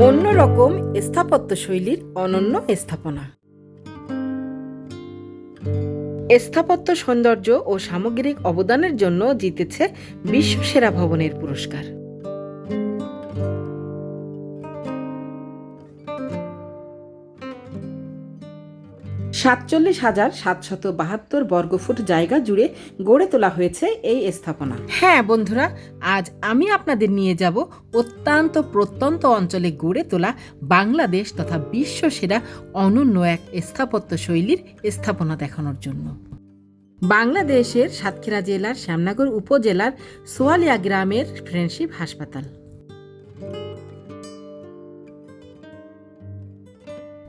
অন্যরকম স্থাপত্য শৈলীর অনন্য স্থাপনা। স্থাপত্য সৌন্দর্য ও সামগ্রিক অবদানের জন্য জিতেছে বিশ্ব সেরা ভবনের পুরস্কার। সাতচল্লিশ হাজার সাতশত বাহাত্তর বর্গফুট জায়গা জুড়ে গড়ে তোলা হয়েছে এই স্থাপনা। হ্যাঁ বন্ধুরা, আজ আমি আপনাদের নিয়ে যাব অত্যন্ত প্রত্যন্ত অঞ্চলে গড়ে তোলা বাংলাদেশ তথা বিশ্ব সেরা অনন্য এক স্থাপত্য শৈলীর স্থাপনা দেখানোর জন্য। বাংলাদেশের সাতক্ষীরা জেলার শ্যামনগর উপজেলার সোয়ালিয়া গ্রামের ফ্রেন্ডশিপ হাসপাতাল।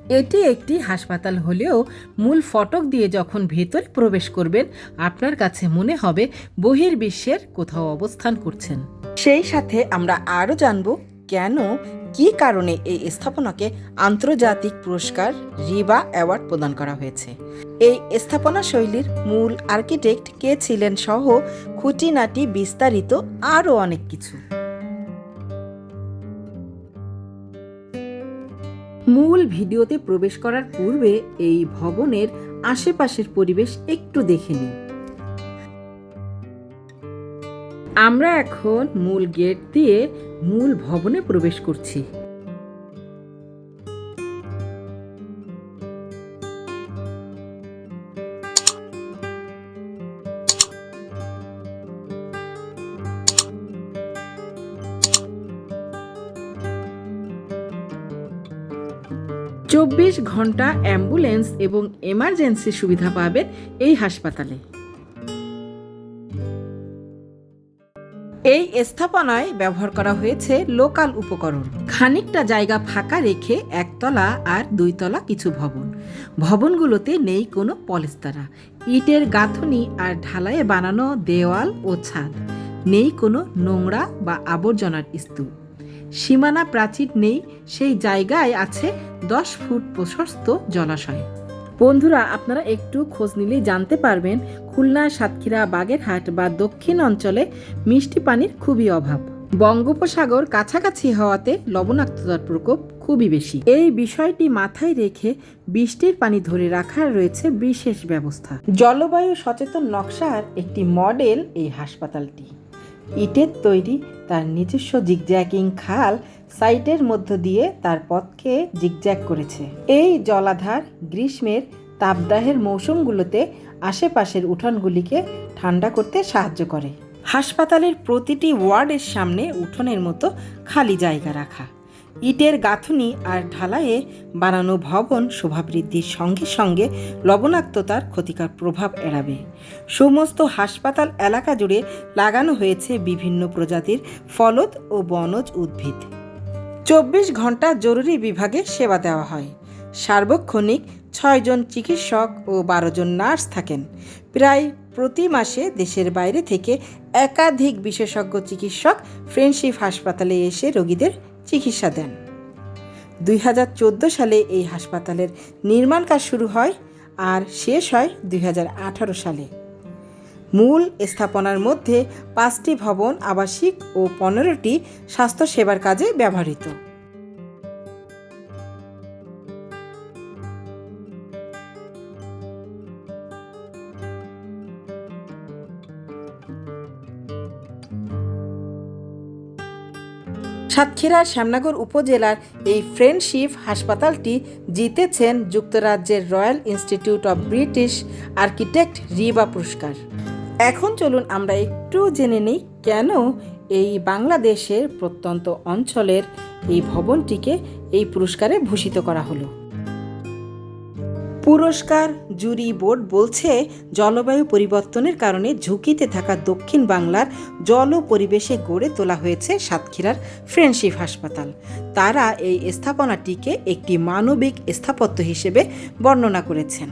এটি একটি হাসপাতাল হলেও মূল ফটক দিয়ে যখন ভেতরে প্রবেশ করবেন, আপনার কাছে মনে হবে বহির্বিশ্বের কোথাও অবস্থান করছেন। সেই সাথে আমরা আরও জানব কেন, কি কারণে এই স্থাপনাকে আন্তর্জাতিক পুরস্কার রিবা অ্যাওয়ার্ড প্রদান করা হয়েছে? এই স্থাপনা শৈলীর মূল আর্কিটেক্ট কে ছিলেন সহ খুঁটিনাটি বিস্তারিত আরও অনেক কিছু। মূল ভিডিওতে প্রবেশ করার পূর্বে এই ভবনের আশেপাশের পরিবেশ একটু দেখে নিই। আমরা এখন মূল গেট দিয়ে মূল ভবনে প্রবেশ করছি। চব্বিশ ঘণ্টা অ্যাম্বুলেন্স এবং এমার্জেন্সি সুবিধা পাবেন এই হাসপাতালে। এই স্থাপনায় ব্যবহার করা হয়েছে লোকাল উপকরণ। খানিকটা জায়গা ফাঁকা রেখে একতলা আর দুইতলা কিছু ভবন। ভবনগুলোতে নেই কোনো পলেস্তারা। ইটের গাঁথনি আর ঢালাইয়ে বানানো দেওয়াল ও ছাদ। নেই কোনো নোংরা বা আবর্জনার স্তূপ। সীমানা প্রাচীর নেই, সেই জায়গায় আছে দশ ফুট প্রশস্ত জলাশয়। বন্ধুরা, আপনারা একটু খোঁজ নিলেই জানতে পারবেন, খুলনা, সাতক্ষীরা, বাগেরহাট বা দক্ষিণ অঞ্চলে মিষ্টি পানির খুবই অভাব। বঙ্গোপসাগর কাছাকাছি হওয়াতে লবণাক্ততার প্রকোপ খুবই বেশি। এই বিষয়টি মাথায় রেখে বৃষ্টির পানি ধরে রাখার রয়েছে বিশেষ ব্যবস্থা। জলবায়ু সচেতন নকশার একটি মডেল এই হাসপাতালটি। ইটের তৈরি তার নিজস্ব জিগজ্যাকিং খাল সাইটের মধ্য দিয়ে তার পথকে জিগজ্যাক করেছে। এই জলাধার গ্রীষ্মের তাপদাহের মৌসুমগুলোতে আশেপাশের উঠানগুলিকে ঠান্ডা করতে সাহায্য করে। হাসপাতালের প্রতিটি ওয়ার্ডের সামনে উঠোনের মতো খালি জায়গা রাখা। ইটের গাঁথুনি আর ঢালাইয়ে বানানো ভবন শোভাবৃদ্ধির সঙ্গে সঙ্গে লবণাক্ততার ক্ষতিকর প্রভাব এড়াবে। সমস্ত হাসপাতাল এলাকা জুড়ে লাগানো হয়েছে বিভিন্ন প্রজাতির ফলদ ও বনজ উদ্ভিদ। চব্বিশ ঘণ্টা জরুরি বিভাগে সেবা দেওয়া হয়। সার্বক্ষণিক ছয়জন চিকিৎসক ও বারো জন নার্স থাকেন। প্রায় প্রতি মাসে দেশের বাইরে থেকে একাধিক বিশেষজ্ঞ চিকিৎসক ফ্রেন্ডশিপ হাসপাতালে এসে রোগীদের চিকিৎসা দেন। দুই হাজার চোদ্দ সালে এই হাসপাতালের নির্মাণ কাজ শুরু হয় আর শেষ হয় দুই হাজার আঠারো সালে। মূল স্থাপনার মধ্যে পাঁচটি ভবন, আবাসিক ও পনেরোটি স্বাস্থ্যসেবার কাজে ব্যবহৃত। সাতক্ষীরার শ্যামনগর উপজেলার এই ফ্রেন্ডশিপ হাসপাতালটি জিতেছেন যুক্তরাজ্যের royal institute of British architect RIBA পুরস্কার। এখন চলুন আমরা একটু জেনে নিই কেন এই বাংলাদেশের প্রত্যন্ত অঞ্চলের এই ভবনটিকে এই পুরস্কারে ভূষিত করা হলো। পুরস্কার জুরি বোর্ড বলছে, জলবায়ু পরিবর্তনের কারণে ঝুঁকিতে থাকা দক্ষিণ বাংলার জল পরিবেশে গড়ে তোলা হয়েছে সাতক্ষীরার ফ্রেন্ডশিপ হাসপাতাল। তারা এই স্থাপনাটিকে একটি মানবিক স্থাপত্য হিসেবে বর্ণনা করেছেন।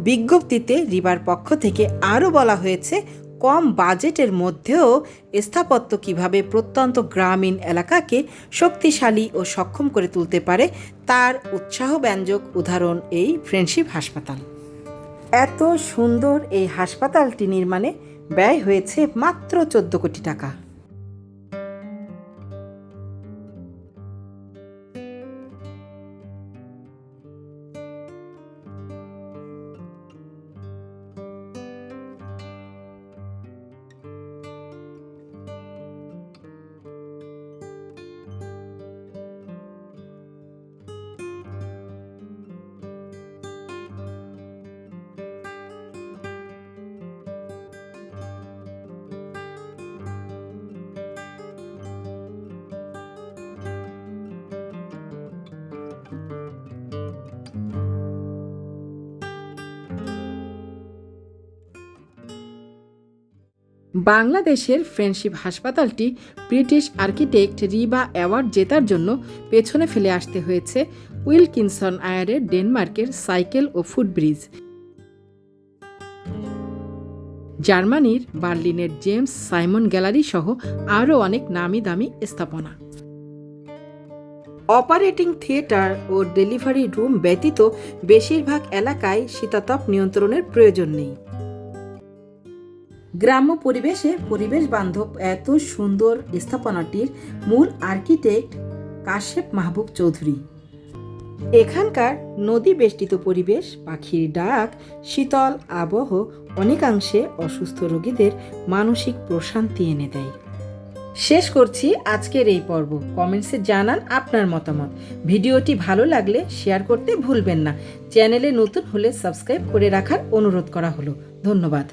বিজ্ঞপ্তিতে রিবার পক্ষ থেকে আরও বলা হয়েছে, কম বাজেটের মধ্যেও স্থাপত্য কীভাবে প্রত্যন্ত গ্রামীণ এলাকাকে শক্তিশালী ও সক্ষম করে তুলতে পারে, তার উৎসাহব্যঞ্জক উদাহরণ এই ফ্রেন্ডশিপ হাসপাতাল। এত সুন্দর এই হাসপাতালটি নির্মাণে ব্যয় হয়েছে মাত্র চোদ্দ কোটি টাকা। বাংলাদেশের ফ্রেন্ডশিপ হাসপাতালটি ব্রিটিশ আর্কিটেক্ট রিবা অ্যাওয়ার্ড জেতার জন্য পেছনে ফেলে আসতে হয়েছে উইলকিনসন আয়ারের ডেনমার্কের সাইকেল ও ফুটব্রিজ। জার্মানির বার্লিনের জেমস সাইমন গ্যালারি সহ আরও অনেক নামি দামি স্থাপনা। অপারেটিং থিয়েটার ও ডেলিভারি রুম ব্যতীত বেশিরভাগ এলাকায় শীতাতপ নিয়ন্ত্রণের প্রয়োজন নেই। গ্রাম্য পরিবেশে পরিবেশ বান্ধব এত সুন্দর স্থাপনাটির মূল আর্কিটেক্ট কাশেপ মাহবুব চৌধুরী। এখানকার নদী বেষ্টিত পরিবেশ, পাখির ডাক, শীতল আবহ অনেকাংশে অসুস্থ রোগীদের মানসিক প্রশান্তি এনে দেয়। শেষ করছি আজকের এই পর্ব। কমেন্টসে জানান আপনার মতামত। ভিডিওটি ভালো লাগলে শেয়ার করতে ভুলবেন না। চ্যানেলে নতুন হলে সাবস্ক্রাইব করে রাখার অনুরোধ করা হলো। ধন্যবাদ।